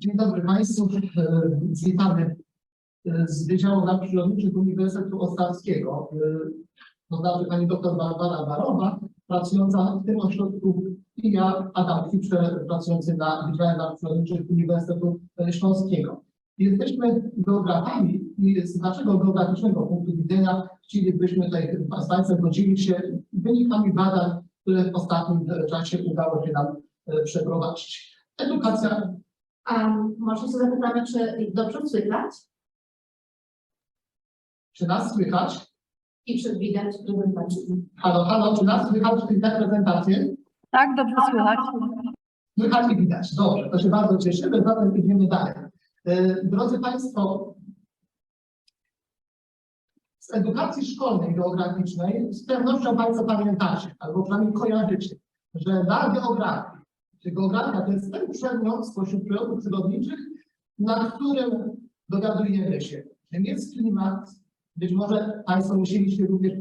Dzień dobry Państwu. E, Witamy e, z Wydziału Nauk Przyrodniczych Uniwersytetu Ostrawskiego. E, To znaczy pani doktor Barbara Barowa, pracująca w tym ośrodku i ja, Adam Fischer, pracujący na Wydziale Nauk Przyrodniczych Uniwersytetu Śląskiego. Jesteśmy geografami i z naszego geograficznego punktu widzenia chcielibyśmy tutaj z Państwem podzielić się wynikami badań, które w ostatnim czasie udało się nam przeprowadzić. Edukacja A może się zapytamy, czy dobrze słychać Czy nas słychać? i czy widać prezentację? Halo, halo, czy nas słychać w tej prezentacji? Tak, dobrze słychać. Słychać i widać. Dobrze, to się bardzo cieszymy, zatem idziemy dalej. E, Drodzy Państwo, z edukacji szkolnej geograficznej z pewnością Państwo pamiętacie, albo przynajmniej kojarzycie, że na geografii, czy geografia to jest ten przedmiot spośród przedmiotów przyrodniczych, na którym dowiadujemy się, czym jest klimat, być może Państwo musieliście również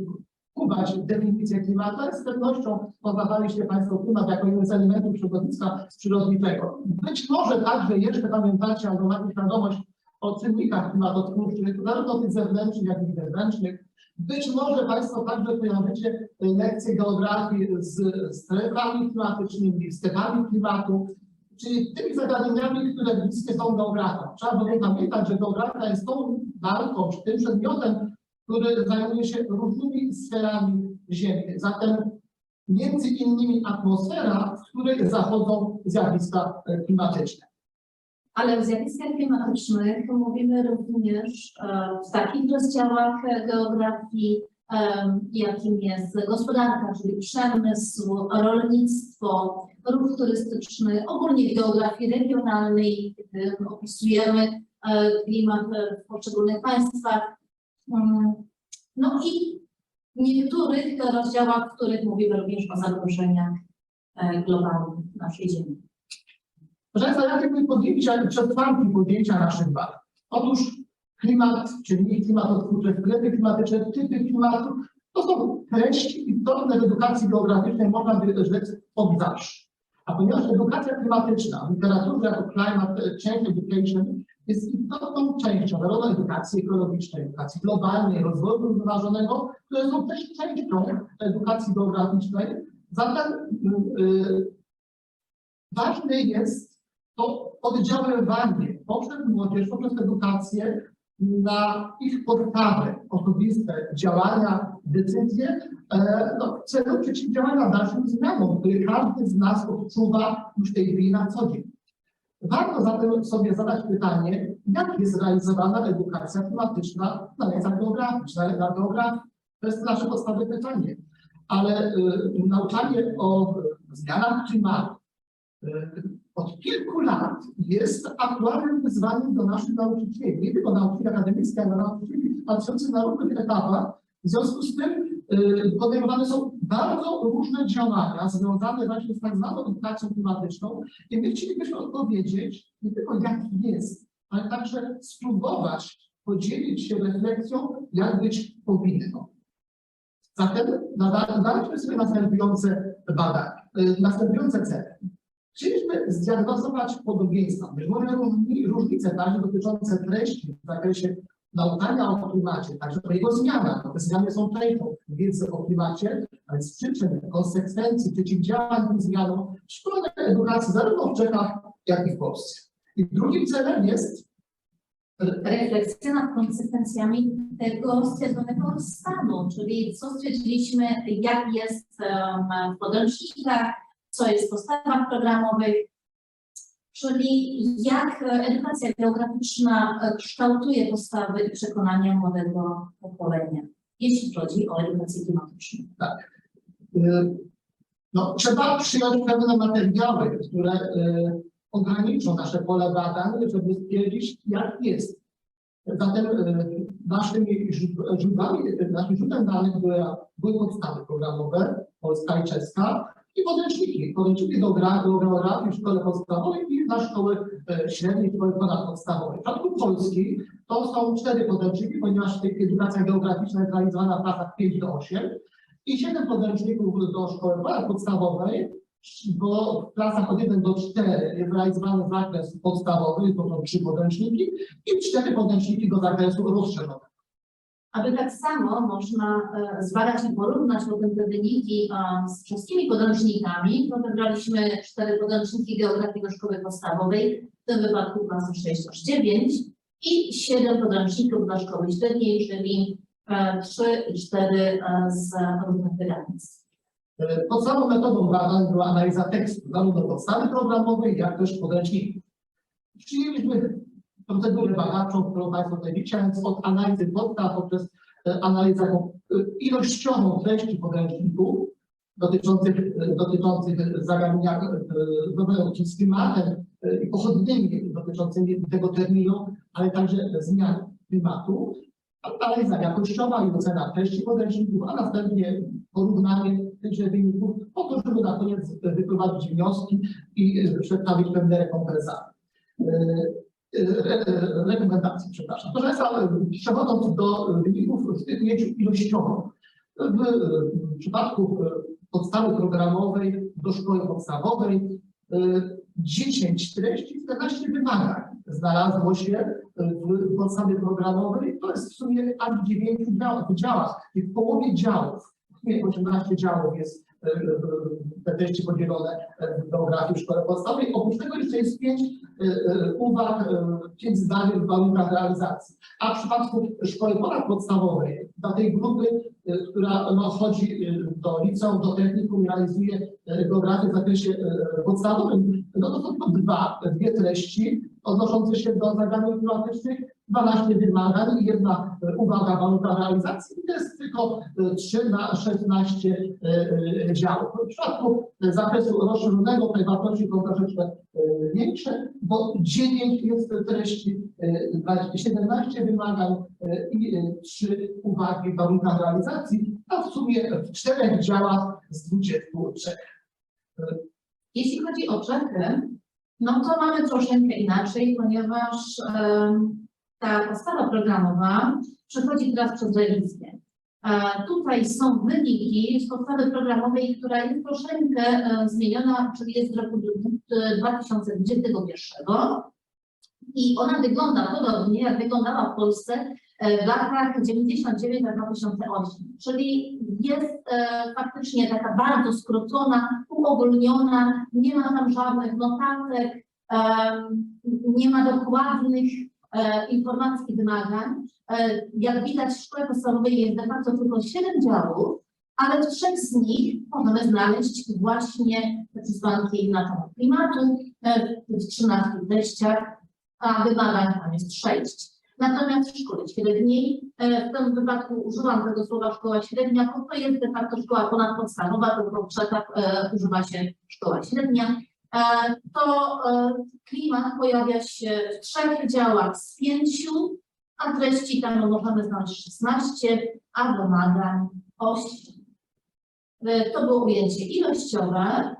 kubać definicję klimatu, ale z pewnością poznawaliście Państwo klimat jako jeden z elementów środowiska przyrodniczego. Być może także jeszcze pamiętacie albo macie świadomość o czynnikach klimatotwórczych, zarówno tych zewnętrznych, jak i wewnętrznych. Być może Państwo także kojarzycie y, lekcje geografii z strefami klimatycznymi, stepami klimatu, czyli tymi zagadnieniami, które bliskie są geografom. Trzeba bowiem pamiętać, że geografia jest tą walką, czy tym przedmiotem, który zajmuje się różnymi sferami Ziemi. Zatem między innymi atmosfera, w której zachodzą zjawiska e, klimatyczne. Ale w zjawiskach klimatycznych mówimy również e, w takich rozdziałach geografii, jakim jest gospodarka, czyli przemysł, rolnictwo, ruch turystyczny, ogólnie w geografii regionalnej, kiedy opisujemy e, klimat w poszczególnych państwach. Mm, No i w niektórych rozdziałach, w których mówimy również o zagrożeniach e, globalnych naszej Ziemi. Proszę Państwa, jakie były podjęcia i przesłanki podjęcia naszych badań? Otóż klimat, czyli klimatotwórcze, wpływy klimatyczne, typy klimatu, to są treści istotne w edukacji geograficznej, można by rzec od zawsze. A ponieważ edukacja klimatyczna w literaturze jako Climate Change Education jest istotną częścią zarówno edukacji ekologicznej, edukacji globalnej, rozwoju zrównoważonego, które są też częścią edukacji geograficznej, zatem yy, ważne jest to oddziaływanie poprzez młodzież, poprzez edukację na ich podstawy, osobiste działania, decyzje e, no, w celu przeciwdziałania dalszym zmianom, które każdy z nas odczuwa już tej chwili na co dzień. Warto zatem sobie zadać pytanie, jak jest realizowana edukacja klimatyczna na lekcjach geograficznych, na geografii. To jest nasze podstawowe pytanie. Ale y, nauczanie o zmianach klimatu, od kilku lat jest aktualnym wyzwaniem do naszych nauczycieli, nie tylko nauczycieli akademickich, ale nauczycieli pracujących na różnych etapach. W związku z tym y, podejmowane są bardzo różne działania związane właśnie z tak zwaną edukacją klimatyczną i my chcielibyśmy odpowiedzieć nie tylko jak jest, ale także spróbować podzielić się refleksją, jak być powinno. Zatem nada- daliśmy sobie następujące badania, y, następujące cele. Chcieliśmy zdiagnozować podobieństwa, być może różni- różnice także dotyczące treści w zakresie nauczania o klimacie, także jego zmianach. bo Te zmiany są częścią wiedzy o klimacie, ale z przyczyn, konsekwencji, przeciwdziałań tym zmianom w szkolnej edukacji zarówno w Czechach, jak i w Polsce. I drugim celem jest refleksja nad konsekwencjami tego stwierdzonego stanu, czyli co stwierdziliśmy, jak jest w podręcznikach, co jest w podstawach programowych, czyli jak edukacja geograficzna kształtuje postawy i przekonania młodego pokolenia, jeśli chodzi o edukację klimatyczną. Y, No, trzeba przyjąć pewne materiały, które y, ograniczą nasze pole badań, żeby stwierdzić, jak jest. Zatem y, naszymi źród- źródłami, naszym źródłem danych były, były podstawy programowe, polska i czeska, i podręczniki. Podręczniki do gra- do geografii w szkole podstawowej i na szkoły e, średniej, szkoły ponadpodstawowej. W przypadku Polski to są cztery podręczniki, ponieważ edukacja geograficzna jest realizowana w klasach 5 do 8 i siedem podręczników do szkoły ponadpodstawowej bo w klasach od 1 do 4 jest realizowany zakres podstawowy, to są trzy podręczniki, i cztery podręczniki do zakresu rozszerzonego. Aby tak samo można e, zbadać i porównać potem te wyniki e, z wszystkimi podręcznikami, to wybraliśmy cztery podręczniki geografii do szkoły podstawowej, w tym wypadku klasy 6-9 i siedem podręczników dla szkoły średniej, czyli e, trzy i cztery e, z różnych wydawnictw. E, Podstawową metodą badań była analiza tekstu, zarówno podstawy programowej, jak też podręczników. Przyjęliśmy procedurę badawczą, którą Państwo tutaj widziałem, od analizy podstaw poprzez e, analizę e, ilościową treści podręczników dotyczących, e, dotyczących zagadnienia związanych z klimatem i pochodnymi dotyczącymi tego terminu, ale także zmian klimatu. Analiza jakościowa i ocena treści podręczników, a następnie porównanie tychże wyników po to, żeby na koniec wyprowadzić wnioski i przedstawić pewne rekompensaty. E, e, re- Rekomendacje, przepraszam. Proszę Państwa, e, przechodząc do wyników w tym ujęciu ilościowym. W e, przypadku e, podstawy programowej do szkoły podstawowej e, 10 treści, 14 wymagań znalazło się w podstawie programowej. To jest w sumie aż w 9 dział- działach. I w połowie działów, sumie 18 działów jest e, e, te treści podzielone e, w geografii w szkole podstawowej. Oprócz tego jeszcze jest 5 uwag, e, 5 zdań w warunkach realizacji. A w przypadku szkoły ponadpodstawowej, dla tej grupy, e, która no, chodzi e, do liceum, do technikum i realizuje e, geografię w zakresie e, podstawowym, no to są dwa, dwie treści odnoszące się do zagadnień klimatycznych, 12 wymagań i jedna e, uwaga w warunkach realizacji. I to jest tylko e, 3 na 16 e, e, działów. W przypadku e, zakresu rozszerzonego te wartości są troszeczkę e, większe, bo 9 jest treści, e, 20 17 wymagań e, i 3 uwagi w warunkach realizacji, a w sumie w czterech działach z 23. Jeśli chodzi o Czechy, no to mamy troszeczkę inaczej, ponieważ em, ta podstawa programowa przechodzi teraz przez rewizję. E, tutaj są wyniki z podstawy programowej, która jest troszeczkę e, zmieniona, czyli jest z roku d- 2021. I ona wygląda podobnie, jak wyglądała w Polsce e, w latach 99 a 2008. Czyli jest e, faktycznie taka bardzo skrócona, uogólniona, nie ma tam żadnych notatek, em, nie ma dokładnych e, informacji i wymagań. E, jak widać w szkole podstawowej jest de facto tylko 7 działów, ale w trzech z nich możemy znaleźć właśnie przesłanki na temat klimatu, e, w 13 treściach, a wymagań tam jest 6. Natomiast w szkole średniej, e, w tym wypadku używam tego słowa szkoła średnia, bo to jest de facto szkoła ponadpodstawowa, tylko w e, używa się szkoła średnia. E, to e, klimat pojawia się w trzech działach z pięciu, a treści tam możemy znaleźć 16, a wymagań 8. E, To było ujęcie ilościowe.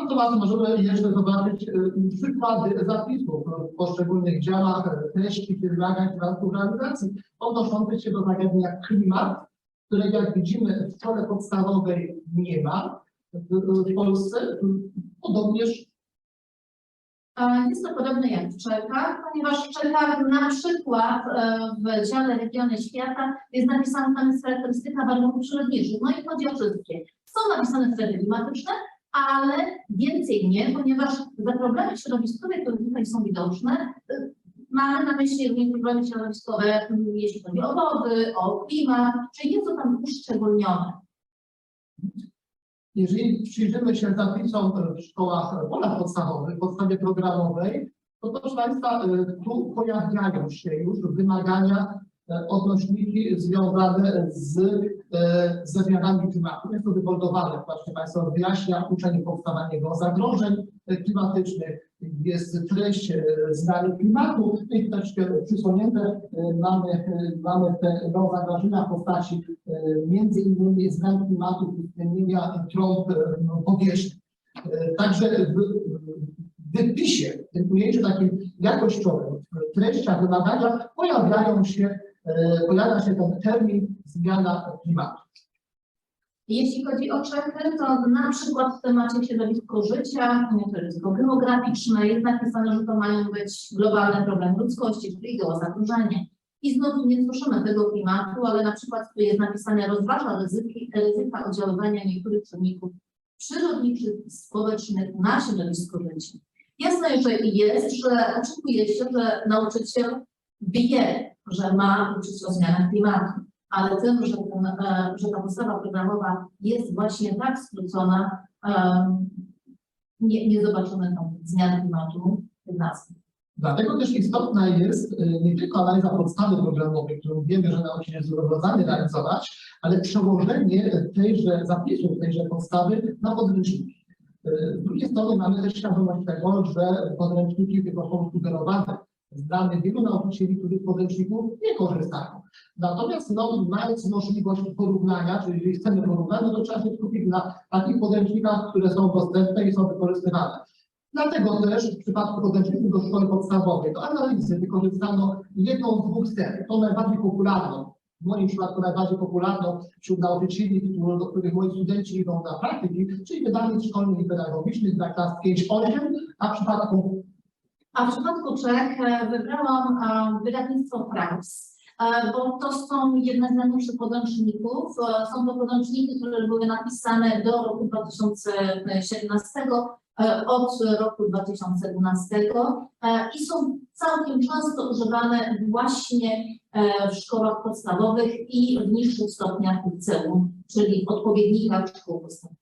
Natomiast możemy jeszcze zobaczyć y, przykłady zapisów w poszczególnych działach treści wymagań w przypadku realizacji odnoszących się do zagadnienia klimat, które jak widzimy w szkole podstawowej nie ma w, Polsce, podobnież Jest to podobne jak w Czechach, ponieważ w Czechach na przykład e, w dziale regiony świata jest napisana tam jest charakterystyka warunków przyrodniczych. No i chodzi o wszystkie. Są napisane strefy klimatyczne, ale więcej nie, ponieważ za problemy środowiskowe, które tutaj są widoczne, e, mamy na myśli również problemy środowiskowe, m, jeśli chodzi o wody, o klimat, czyli jest to tam uszczególnione. Jeżeli przyjrzymy się zapisom w szkołach ponadpodstawowych, w podstawie programowej, to proszę Państwa, y, tu pojawiają się już wymagania, odnośniki związane z, ze zmianami klimatu. Jest to wyboldowane, proszę Państwa, wyjaśnia uczenie powstawania zagrożeń klimatycznych, jest treść y, zmiany klimatu i troszeczkę przysłonięte mamy, mamy te no, zagrożenia w postaci między innymi zmian klimatu, zmienienia trąb no, powierzchni. Także w, wypisie, w tym ujęciu takim jakościowym, w treściach, wymaganiach pojawiają się, pojawia się ten termin zmiana klimatu. Jeśli chodzi o Czechy, to na przykład w temacie środowisko życia, środowisko geograficzne, jest napisane, że to mają być globalne problemy ludzkości, czyli geozagrożenie. I znowu nie słyszymy tego klimatu, ale na przykład tu jest napisane rozważa ryzyki, ryzyka oddziaływania niektórych czynników przyrodniczych i społecznych na środowisko życia. Jasne, że jest, że oczekuje się, że nauczyciel wie, że ma uczyć o zmianach klimatu, ale tym, że, ten, e, że ta podstawa programowa jest właśnie tak skrócona, em, nie, nie zobaczymy tam zmian klimatu w nas. Dlatego też istotna jest y, nie tylko analiza podstawy programowej, którą wiemy, że nauczyciel jest zobowiązany realizować, ale przełożenie tejże zapisów, tejże podstawy na podręczniki. Z drugiej strony mamy też świadomość tego, że podręczniki tylko są sugerowane z danych wielu nauczycieli, którzy z podręczników nie korzystają. Natomiast no, mając możliwość porównania, czyli jeżeli chcemy porównać, no to trzeba się skupić na takich podręcznikach, które są dostępne i są wykorzystywane. Dlatego też w przypadku podręczników do szkoły podstawowej do analizy wykorzystano jedną z dwóch serii, tą najbardziej popularną, w moim przypadku najbardziej popularną wśród nauczycieli, do których moi studenci idą na praktyki, czyli wydanie szkolnych i pedagogicznych dla klas 5-8, a w przypadku A w przypadku Czech e, wybrałam e, wydawnictwo Kraus, e, bo to są jedne z najnowszych podręczników. Są to podręczniki, które były napisane do roku 2017, e, od roku 2012 e, i są całkiem często używane właśnie w szkołach podstawowych i w niższych stopniach liceum, czyli w odpowiednikach szkół podstawowych.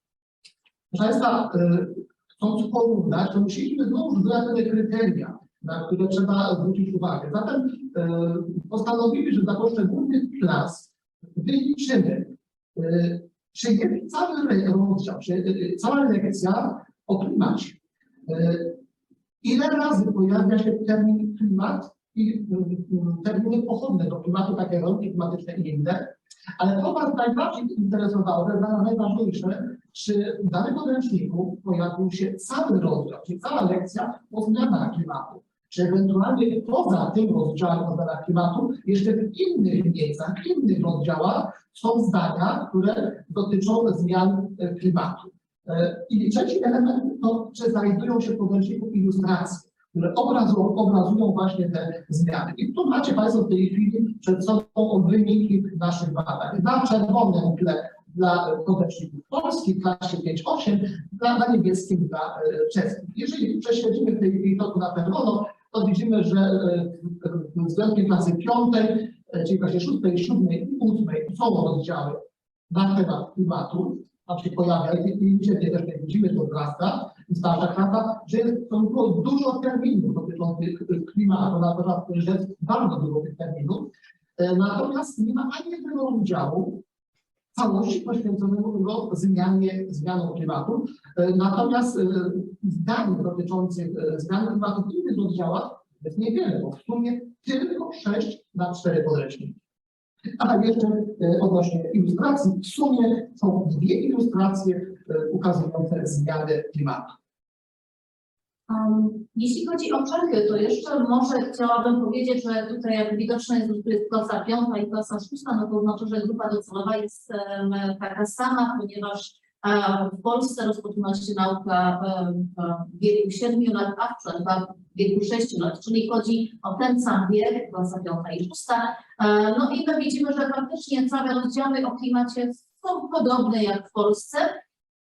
Y, chcąc porównać, to musieliśmy znów wybrać pewne kryteria, na które trzeba zwrócić uwagę. Zatem y, postanowili, że dla poszczególnych klas wyliczymy, y, czy jest cały rozdział, czy y, cała lekcja o klimacie. Ile razy pojawia się termin klimat i terminy pochodne do klimatu, takie warunki klimatyczne i inne, ale to Was najbardziej interesowało, to jest najważniejsze, czy w danym podręczniku pojawił się cały rozdział, czyli cała lekcja o zmianach klimatu. Czy ewentualnie poza tym rozdziałem o zmianach klimatu, jeszcze w innych miejscach, w innych rozdziałach są zdania, które dotyczą zmian e, klimatu. E, I trzeci element to, czy znajdują się w podręczniku ilustracje, które obrazują, obrazują właśnie te zmiany. I tu macie Państwo w tej chwili przed sobą wyniki naszych badań. Na czerwonym tle dla podręczników polskich, klasie 5-8, dla, na niebieskim dla e, czeskich. Jeżeli prześledzimy w tej chwili to na czerwono, to widzimy, że e, w- względem klasy piątej, e, czyli klasie szóstej, siódmej i ósmej są rozdziały na temat klimatu. Tam się pojawia i i dziennie też jak widzimy, to wzrasta starsza klasa, że jest to było dużo terminów dotyczących klimatu, na temat, że jest bardzo dużo tych terminów. Natomiast nie ma ani jednego rozdziału, całości poświęconego zmianie, zmianom klimatu. E, Natomiast e, zdań dotyczących e, zmian klimatu w innych rozdziałach jest niewiele, bo w sumie tylko 6 na 4 podręczniki. A tak jeszcze odnośnie ilustracji, w sumie są dwie ilustracje ukazujące zmiany klimatu. Jeśli chodzi o Czechy, to jeszcze może chciałabym powiedzieć, że tutaj jak widoczne jest, jest klasa piąta i klasa szósta, no to znaczy, że grupa docelowa jest taka sama, ponieważ e, w Polsce rozpoczyna się nauka em, w wieku 7 lat, a w Czechach w wieku 6 lat, czyli chodzi o ten sam wiek, klasa piąta i szósta. E, no i my widzimy, że faktycznie całe rozdziały o klimacie są podobne jak w Polsce,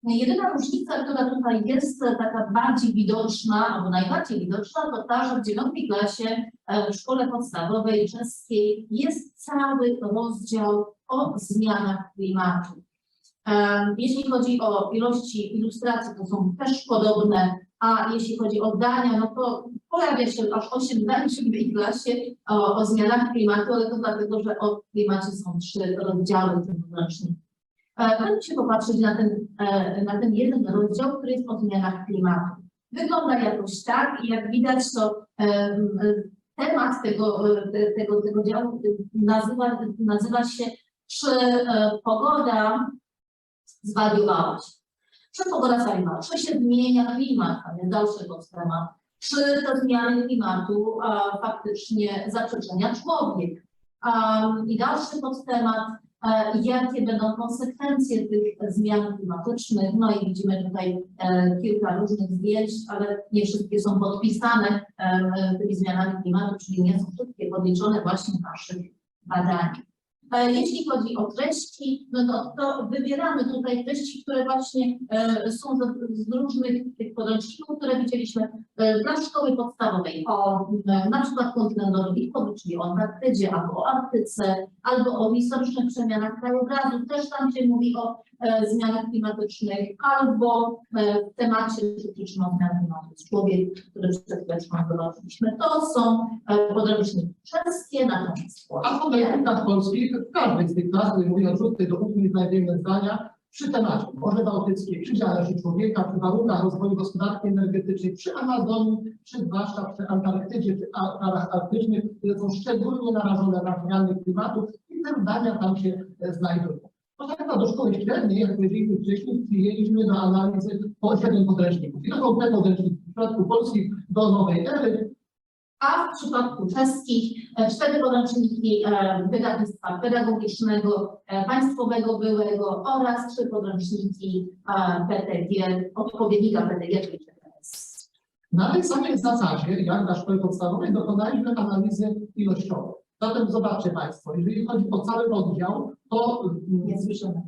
Jedyna różnica, która tutaj jest e, taka bardziej widoczna, albo najbardziej widoczna, to ta, że w dziewiątej klasie e, w szkole podstawowej czeskiej jest cały rozdział o zmianach klimatu. E, Jeśli chodzi o ilości ilustracji, to są też podobne, a jeśli chodzi o dania, no to pojawia się aż 8 dań w siódmej klasie o, o zmianach klimatu, ale to dlatego, że o klimacie są trzy rozdziały w tym podręczniku. Proszę się popatrzeć na ten, na ten jeden rozdział, który jest o zmianach klimatu. Wygląda jakoś tak i jak widać, to em, e, temat tego, e, te- tego, tego działu e, nazywa, nazywa się Czy e, pogoda zwariowała się? Czy pogoda zwariowała? Czy się zmienia klimat? A więc dalszy podtemat. Czy te zmiany klimatu a, faktycznie zaprzyczynia człowiek? Um, I dalszy podtemat, e, jakie będą konsekwencje tych zmian klimatycznych. No i widzimy tutaj e, kilka różnych zdjęć, ale nie wszystkie są podpisane e, tymi zmianami klimatu, czyli nie są wszystkie podliczone właśnie w naszych badaniach. E, Jeśli chodzi o treści, no to, to wybieramy tutaj treści, które właśnie e, są z, z różnych tych podręczników, które widzieliśmy e, dla szkoły podstawowej o na przykład kontynentu wschodnim, czyli o Antarktydzie, albo o Arktyce, albo o historycznych przemianach krajobrazu. Też tam się mówi o e, zmianach klimatycznych, albo e, w temacie dotyczącym zmian klimatu człowiek, który przed chwileczką zobaczyliśmy. To są e, podręczniki czeskie, natomiast A w podręcznikach polskich w każdej z tych klas, mówią od szóstej do ósmej, znajdujemy zdania przy temacie Morze Bałtyckie, przy dziale człowieka, przy warunkach rozwoju gospodarki energetycznej, przy Amazonii, czy zwłaszcza przy Antarktydzie, czy obszarach arktycznych, które są szczególnie narażone na zmiany klimatu i te zdania tam się e, znajdują. Proszę Państwa, do szkoły średniej, jak powiedzieliśmy wcześniej, przyjęliśmy do analizy po siedem podręczników. I to są te podręczniki w przypadku polskich do nowej ery, a w przypadku czeskich e, cztery podręczniki e, wydawnictwa pedagogicznego, e, państwowego byłego oraz trzy podręczniki PTG, odpowiednika PTG, czyli TPS. Na tej samej zasadzie, jak na szkole podstawowej, dokonaliśmy analizy ilościowej. Zatem zobaczcie Państwo, jeżeli chodzi o cały oddział, to mm, Nie słyszymy.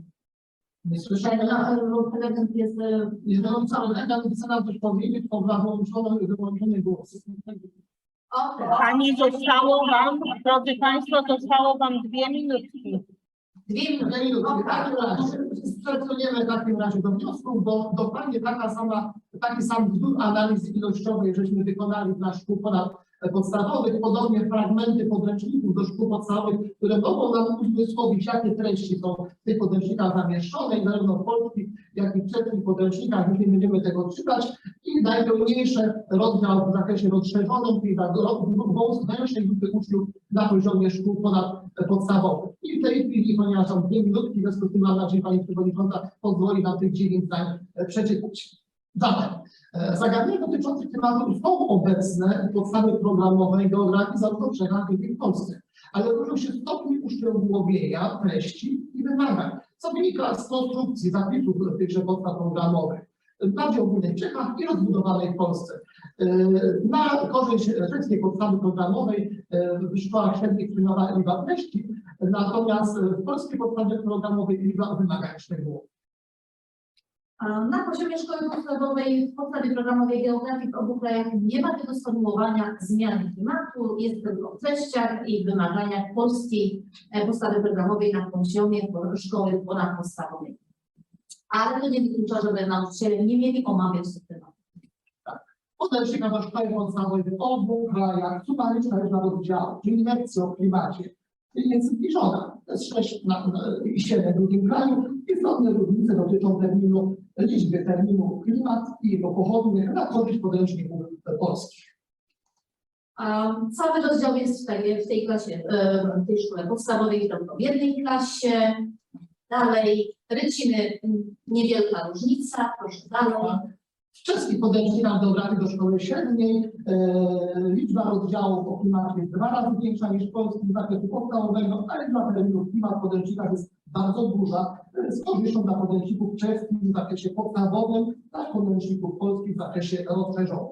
nie Ten słyszymy. no, prelegent jest e, cały ekran chce nam coś powiedzieć, to ma wyłączony, wyłączony głos. o, teraz. Pani, zostało Wam, drodzy Państwo, zostało Wam dwie minutki. Dwie minuty. O, razie przesuniemy w takim razie do wniosku, bo dokładnie taka sama, taki sam wzór analizy ilościowej, żeśmy wykonali dla szkół ponad podstawowych, podobnie fragmenty podręczników do szkół podstawowych, które mogą nam uzmysłowić, jakie treści są w tych podręcznikach zamieszczone zarówno w polskich, jak i w czeskich podręcznikach, nie będziemy tego czytać i najpełniejszy rozdział w zakresie rozszerzonym, czyli dla węższej grupy uczniów na poziomie szkół ponadpodstawowych. I w tej chwili, ponieważ są dwie minutki, w związku z tym mam nadzieję, Pani Przewodnicząca pozwoli nam tych dziewięć zdań przeczytać. Zatem, e, zagadnienia dotyczące klimatu są obecne w podstawie programowej geografii zarówno Czechach, jak i w Polsce, ale różnią się stopni uszczegółowienia treści i wymagań, co wynika z konstrukcji zapisów tychże podstaw programowych bardziej ogólnej w Czechach i rozbudowanej w Polsce. E, Na korzyść czeskiej podstawy programowej e, w szkołach średnich przyjmowana liczba treści, natomiast w polskiej podstawie programowej liczba wymagań szczegółowych. A Na poziomie szkoły podstawowej w podstawie programowej geografii w obu krajach nie ma tego sformułowania zmiany klimatu, jest tylko w treściach i wymaganiach polskiej e, podstawy programowej na poziomie szkoły ponadpodstawowej. Ale to nie wyklucza, żeby nauczyciele nie mieli omawiać tych tematów. Podręcznika do szkoły podstawowej w obu krajach sumaryczna jest na rozdział, czyli lekcje o klimacie. Jest zbliżona. To jest 6 na, na, i 7 w drugim kraju. Istotne różnice dotyczą terminu, liczby terminu klimat i jego pochodnych na korzyść podręczników polskich. A Cały rozdział jest w tej, w tej klasie, e, w tej szkole podstawowej, tylko w jednej klasie. Dalej, ryciny, niewielka różnica, proszę dalej. W czeskich podręcznikach geografii do szkoły średniej e, liczba rozdziałów o klimacie jest dwa razy większa niż w polskim zakresu podstawowego, ale dla terminów klimat w podręcznikach jest bardzo duża, e, z korzyścią dla podręczników czeskich w zakresie podstawowym, dla podręczników polskich w zakresie rozszerzonym.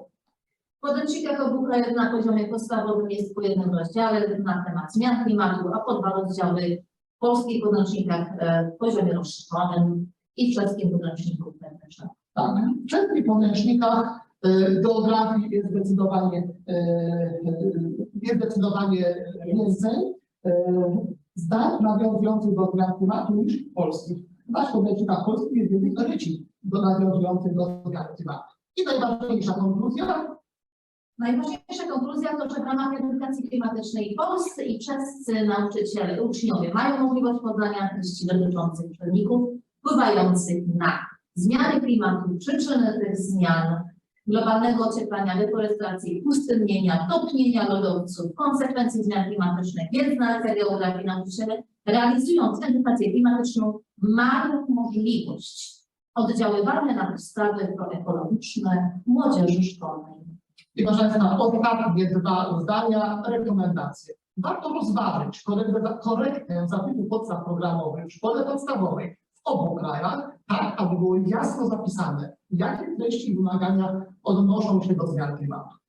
W podręcznikach obu krajów na poziomie podstawowym jest po jednym rozdziale na temat zmian klimatu, a po dwa rozdziały w polskich podręcznikach e, w poziomie rozszerzonym i w czeskim podręczniku wewnętrznym. Tak. W czeskich podręcznikach e, geografii jest zdecydowanie, e, jest zdecydowanie więcej zdań nawiązujących do zmian klimatu niż polskich. W naszych podręcznikach polskich jest więcej ryci do nawiązujących do zmian klimatu. I najważniejsza konkluzja, Najważniejsza konkluzja to, że w ramach edukacji klimatycznej polscy i czescy nauczyciele, uczniowie mają możliwość poznania treści dotyczących czynników wpływających na zmiany klimatu, przyczyny tych zmian, globalnego ocieplenia, deforestacji, pustynnienia, topnienia lodowców, konsekwencji zmian klimatycznych, więc na geografii nauczyciele realizując edukację klimatyczną mają możliwość oddziaływania na podstawy proekologiczne młodzieży szkolnej. Państwa, ostatnie dwa zdania, rekomendacje. warto rozważyć korektę, zapisu podstaw programowych w szkole podstawowej w obu krajach, tak aby było jasno zapisane, jakie treści i wymagania odnoszą się do zmian klimatu.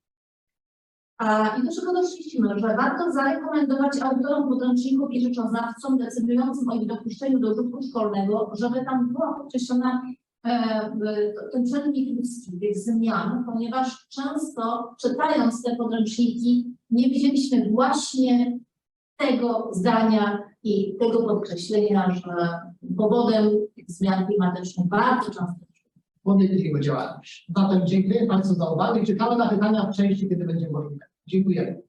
I do czego doszliśmy, że warto zarekomendować autorom podręczników i rzeczoznawcom decydującym o ich dopuszczeniu do użytku szkolnego, żeby tam była podkreślona e, e, ten czynnik ludzki tych zmian, ponieważ często czytając te podręczniki nie widzieliśmy właśnie tego zdania i tego podkreślenia, że powodem tych zmian klimatycznych bardzo często podjęli jego działalność. Zatem dziękuję Państwu za uwagę i czekamy na pytania w części, kiedy będzie możliwe. Dziękujemy.